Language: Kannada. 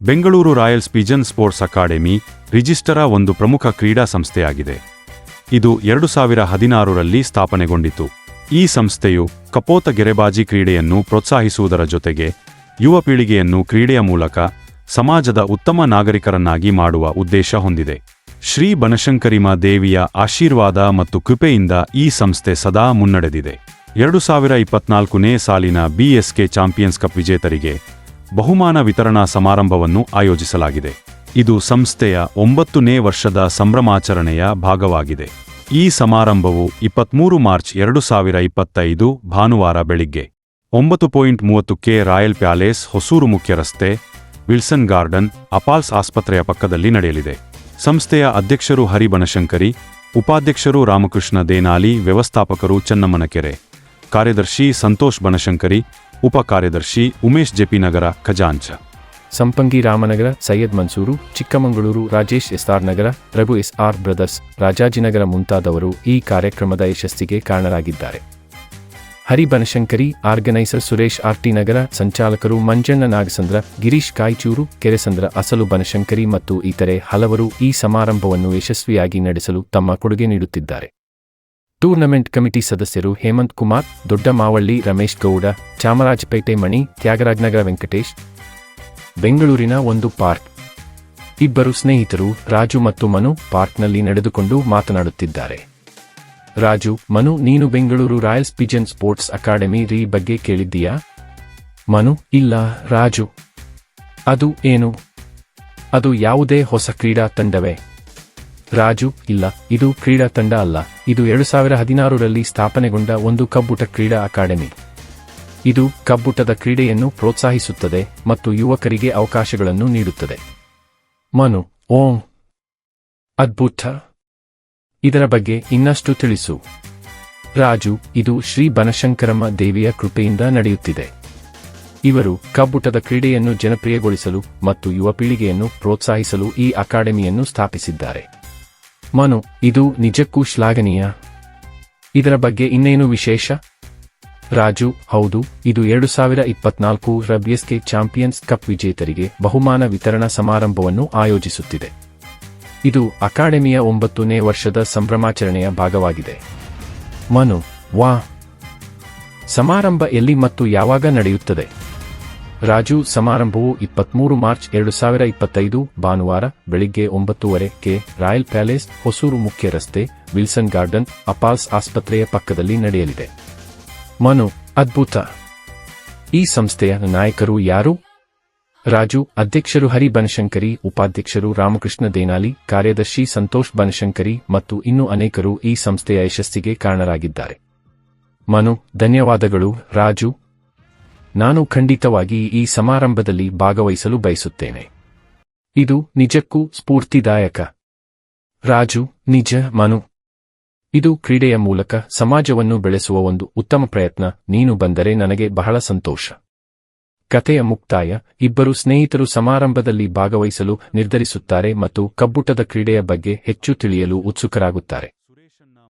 Bengaluru royals pigeon sports academy register ಒಂದು ಪ್ರಮುಖ ಕ್ರೀಡಾ ಸಂಸ್ಥೆಯಾಗಿದೆ. ಇದು ಎರಡು ಸಾವಿರ ಹದಿನಾರರಲ್ಲಿ ಸ್ಥಾಪನೆಗೊಂಡಿತು. ಈ ಸಂಸ್ಥೆಯು ಕಪೋತ ಗೆರೆಬಾಜಿ ಕ್ರೀಡೆಯನ್ನು ಪ್ರೋತ್ಸಾಹಿಸುವುದರ ಜೊತೆಗೆ ಯುವ ಪೀಳಿಗೆಯನ್ನು ಕ್ರೀಡೆಯ ಮೂಲಕ ಸಮಾಜದ ಉತ್ತಮ ನಾಗರಿಕರನ್ನಾಗಿ ಮಾಡುವ ಉದ್ದೇಶ ಹೊಂದಿದೆ. ಶ್ರೀ ಬನಶಂಕರಿಮ ದೇವಿಯ ಆಶೀರ್ವಾದ ಮತ್ತು ಕೃಪೆಯಿಂದ ಈ ಸಂಸ್ಥೆ ಸದಾ ಮುನ್ನಡೆದಿದೆ. ಎರಡು ಸಾವಿರ ಇಪ್ಪತ್ನಾಲ್ಕನೇ ಸಾಲಿನ ಬಿಎಸ್ಕೆ ಚಾಂಪಿಯನ್ಸ್ ಕಪ್ ವಿಜೇತರಿಗೆ ಬಹುಮಾನ ವಿತರಣಾ ಸಮಾರಂಭವನ್ನು ಆಯೋಜಿಸಲಾಗಿದೆ. ಇದು ಸಂಸ್ಥೆಯ ಒಂಬತ್ತನೇ ವರ್ಷದ ಸಂಭ್ರಮಾಚರಣೆಯ ಭಾಗವಾಗಿದೆ. ಈ ಸಮಾರಂಭವು ಇಪ್ಪತ್ಮೂರು ಮಾರ್ಚ್ ಎರಡು ಸಾವಿರ ಇಪ್ಪತ್ತೈದು ಭಾನುವಾರ ಬೆಳಿಗ್ಗೆ ಒಂಬತ್ತು ಪಾಯಿಂಟ್ ಮೂವತ್ತು ಕೆ ರಾಯಲ್ ಪ್ಯಾಲೇಸ್, ಹೊಸೂರು ಮುಖ್ಯ ರಸ್ತೆ ವಿಲ್ಸನ್ ಗಾರ್ಡನ್, ಅಪಾಲ್ಸ್ ಆಸ್ಪತ್ರೆಯ ಪಕ್ಕದಲ್ಲಿ ನಡೆಯಲಿದೆ. ಸಂಸ್ಥೆಯ ಅಧ್ಯಕ್ಷರು ಹರಿಬನಶಂಕರಿ, ಉಪಾಧ್ಯಕ್ಷರು ರಾಮಕೃಷ್ಣ ದೇನಾಲಿ, ವ್ಯವಸ್ಥಾಪಕರು ಚನ್ನಮ್ಮನಕೆರೆ, ಕಾರ್ಯದರ್ಶಿ ಸಂತೋಷ್ ಬನಶಂಕರಿ ಉಪ ಕಾರ್ಯದರ್ಶಿ Umesh JP Nagar ಖಜಾಂಚ. Sampangi Ramanagara, Syed Mansoor, Chikkamagaluru, Rajesh SR Nagar, Raghu SR brothers, Rajajinagar ಮುಂತಾದವರು ಈ ಕಾರ್ಯಕ್ರಮದ ಯಶಸ್ಸಿಗೆ ಕಾರಣರಾಗಿದ್ದಾರೆ. ಹರಿಬನಶಂಕರಿ, ಆರ್ಗನೈಸರ್ ಸುರೇಶ್ ಆರ್ಟಿ ನಗರ, ಸಂಚಾಲಕರು ಮಂಜಣ್ಣ ನಾಗಸಂದ್ರ, ಗಿರೀಶ್ ಕಾಯ್ಚೂರು, ಕೆರೆಸಂದ್ರ ಅಸಲು ಬನಶಂಕರಿ ಮತ್ತು ಇತರೆ ಹಲವರು ಈ ಸಮಾರಂಭವನ್ನು ಯಶಸ್ವಿಯಾಗಿ ನಡೆಸಲು ತಮ್ಮ ಕೊಡುಗೆ ನೀಡುತ್ತಿದ್ದಾರೆ. ಟೂರ್ನಮೆಂಟ್ ಕಮಿಟಿ ಸದಸ್ಯರು ಹೇಮಂತ್ ಕುಮಾರ್ ದೊಡ್ಡ ಮಾವಳ್ಳಿ ರಮೇಶ್ ಗೌಡ, ಚಾಮರಾಜಪೇಟೆ ಮಣಿ, ತ್ಯಾಗರಾಜನಗರ ವೆಂಕಟೇಶ್, ಬೆಂಗಳೂರಿನ ಒಂದು ಪಾರ್ಕ್. ಇಬ್ಬರು ಸ್ನೇಹಿತರು ರಾಜು ಮತ್ತು ಮನು ಪಾರ್ಕ್ನಲ್ಲಿ ನಡೆದುಕೊಂಡು ಮಾತನಾಡುತ್ತಿದ್ದಾರೆ. ರಾಜು, ಮನು, ನೀನು Bengaluru royals pigeon sports academy ರೀ ಬಗ್ಗೆ ಕೇಳಿದ್ದೀಯಾ? ಮನು, ಇಲ್ಲ, ರಾಜು. ಅದು ಏನು? ಅದು ಯಾವುದೇ ಹೊಸ ಕ್ರೀಡಾ ತಂಡವೇ? ರಾಜು, ಇಲ್ಲ, ಇದು ಕ್ರೀಡಾ ತಂಡ ಅಲ್ಲ. ಇದು ಎರಡು ಸಾವಿರ ಹದಿನಾರರಲ್ಲಿ ಸ್ಥಾಪನೆಗೊಂಡ ಒಂದು ಕಬ್ಬುಟ ಕ್ರೀಡಾ ಅಕಾಡೆಮಿ. ಇದು ಕಬ್ಬುಟದ ಕ್ರೀಡೆಯನ್ನು ಪ್ರೋತ್ಸಾಹಿಸುತ್ತದೆ ಮತ್ತು ಯುವಕರಿಗೆ ಅವಕಾಶಗಳನ್ನು ನೀಡುತ್ತದೆ. ಮನು, ಓಂ. ಅದ್ಭುತ. ಇದರ ಬಗ್ಗೆ ಇನ್ನಷ್ಟು ತಿಳಿಸು. ರಾಜು, ಇದು ಶ್ರೀ ಬನಶಂಕರಮ್ಮ ದೇವಿಯ ಕೃಪೆಯಿಂದ ನಡೆಯುತ್ತಿದೆ. ಇವರು ಕಬ್ಬುಟದ ಕ್ರೀಡೆಯನ್ನು ಜನಪ್ರಿಯಗೊಳಿಸಲು ಮತ್ತು ಯುವ ಪೀಳಿಗೆಯನ್ನು ಪ್ರೋತ್ಸಾಹಿಸಲು ಈ ಅಕಾಡೆಮಿಯನ್ನು ಸ್ಥಾಪಿಸಿದ್ದಾರೆ. ಮನು, ಇದು ನಿಜಕ್ಕೂ ಶ್ಲಾಘನೀಯ. ಇದರ ಬಗ್ಗೆ ಇನ್ನೇನು ವಿಶೇಷ? ರಾಜು, ಹೌದು, ಇದು ಎರಡು ಸಾವಿರ ಇಪ್ಪತ್ನಾಲ್ಕು ರಬಿಯಸ್ಕೆ ಚಾಂಪಿಯನ್ಸ್ ಕಪ್ ವಿಜೇತರಿಗೆ ಬಹುಮಾನ ವಿತರಣಾ ಸಮಾರಂಭವನ್ನು ಆಯೋಜಿಸುತ್ತಿದೆ. ಇದು ಅಕಾಡೆಮಿಯ ಒಂಬತ್ತನೇ ವರ್ಷದ ಸಂಭ್ರಮಾಚರಣೆಯ ಭಾಗವಾಗಿದೆ. ಮನು ವಾ ಸಮಾರಂಭ ಎಲ್ಲಿ ಮತ್ತು ಯಾವಾಗ ನಡೆಯುತ್ತದೆ? ರಾಜು ಸಮಾರಂಭವು ಇಪ್ಪತ್ಮೂರು ಮಾರ್ಚ್ ಎರಡು ಸಾವಿರ ಇಪ್ಪತ್ತೈದು ಭಾನುವಾರ ಬೆಳಿಗ್ಗೆ ಒಂಬತ್ತುವರೆ ಕೆ ರಾಯಲ್ ಪ್ಯಾಲೇಸ್, ಹೊಸೂರು ಮುಖ್ಯ ರಸ್ತೆ, ವಿಲ್ಸನ್ ಗಾರ್ಡನ್, ಅಪಾಲ್ಸ್ ಆಸ್ಪತ್ರೆಯ ಪಕ್ಕದಲ್ಲಿ ನಡೆಯಲಿದೆ. ಮನು, ಅದ್ಭುತ. ಈ ಸಂಸ್ಥೆಯ ನಾಯಕರು ಯಾರು? ರಾಜು, ಅಧ್ಯಕ್ಷರು ಹರಿ ಬನಶಂಕರಿ, ಉಪಾಧ್ಯಕ್ಷರು ರಾಮಕೃಷ್ಣ ದೇನಾಲಿ, ಕಾರ್ಯದರ್ಶಿ ಸಂತೋಷ್ ಬನಶಂಕರಿ ಮತ್ತು ಇನ್ನೂ ಅನೇಕರು ಈ ಸಂಸ್ಥೆಯ ಯಶಸ್ಸಿಗೆ ಕಾರಣರಾಗಿದ್ದಾರೆ. ಮನು, ಧನ್ಯವಾದಗಳು. ರಾಜು ನಾನು ಖಂಡಿತವಾಗಿ ಈ ಸಮಾರಂಭದಲ್ಲಿ ಭಾಗವಹಿಸಲು ಬಯಸುತ್ತೇನೆ. ಇದು ನಿಜಕ್ಕೂ ಸ್ಫೂರ್ತಿದಾಯಕ. ರಾಜು, ನಿಜ, ಮನು. ಇದು ಕ್ರೀಡೆಯ ಮೂಲಕ ಸಮಾಜವನ್ನು ಬೆಳೆಸುವ ಒಂದು ಉತ್ತಮ ಪ್ರಯತ್ನ, ನೀನು ಬಂದರೆ ನನಗೆ ಬಹಳ ಸಂತೋಷ. ಕಥೆಯ ಮುಕ್ತಾಯ, ಇಬ್ಬರು ಸ್ನೇಹಿತರು ಸಮಾರಂಭದಲ್ಲಿ ಭಾಗವಹಿಸಲು ನಿರ್ಧರಿಸುತ್ತಾರೆ ಮತ್ತು ಕಬ್ಬುಟದ ಕ್ರೀಡೆಯ ಬಗ್ಗೆ ಹೆಚ್ಚು ತಿಳಿಯಲು ಉತ್ಸುಕರಾಗುತ್ತಾರೆ.